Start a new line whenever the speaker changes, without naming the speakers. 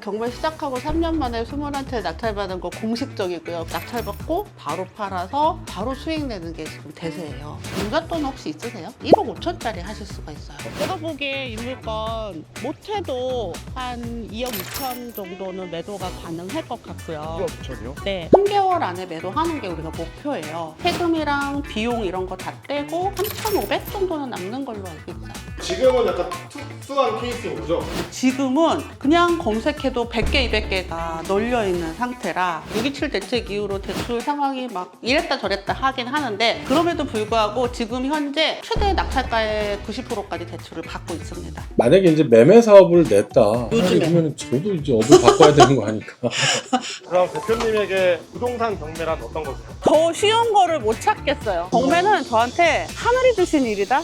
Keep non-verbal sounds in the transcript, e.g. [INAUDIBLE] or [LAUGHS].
경매 시작하고 3년 만에 21채 낙찰받은 거 공식적이고요. 낙찰받고 바로 팔아서 바로 수익 내는 게 지금 대세예요. 인가돈 혹시 있으세요? 1억 5천짜리 하실 수가 있어요. 제가 보기에 인물건 못해도 한 2억 2천 정도는 매도가 가능할 것 같고요.
2억 2천이요?
네, 3개월 안에 매도하는 게 우리가 목표예요. 세금이랑 비용 이런 거 다 떼고 3,500 정도는 남는 걸로 알고 있어요.
지금은 약간 특수한 케이스인 거죠?
지금은 그냥 검색해도 100개, 200개가 널려 있는 상태라 6.27 대책 이후로 대출 상황이 막 이랬다 저랬다 하긴 하는데 그럼에도 불구하고 지금 현재 최대 낙찰가의 90%까지 대출을 받고 있습니다.
만약에 이제 매매 사업을 냈다.
요즘에.
그러면 저도 이제 업을 바꿔야 되는 거 아닐까. [LAUGHS]
그럼 대표님에게 부동산 경매란 어떤 거죠?
더 쉬운 거를 못 찾겠어요. 경매는 저한테 하늘이 주신 일이다.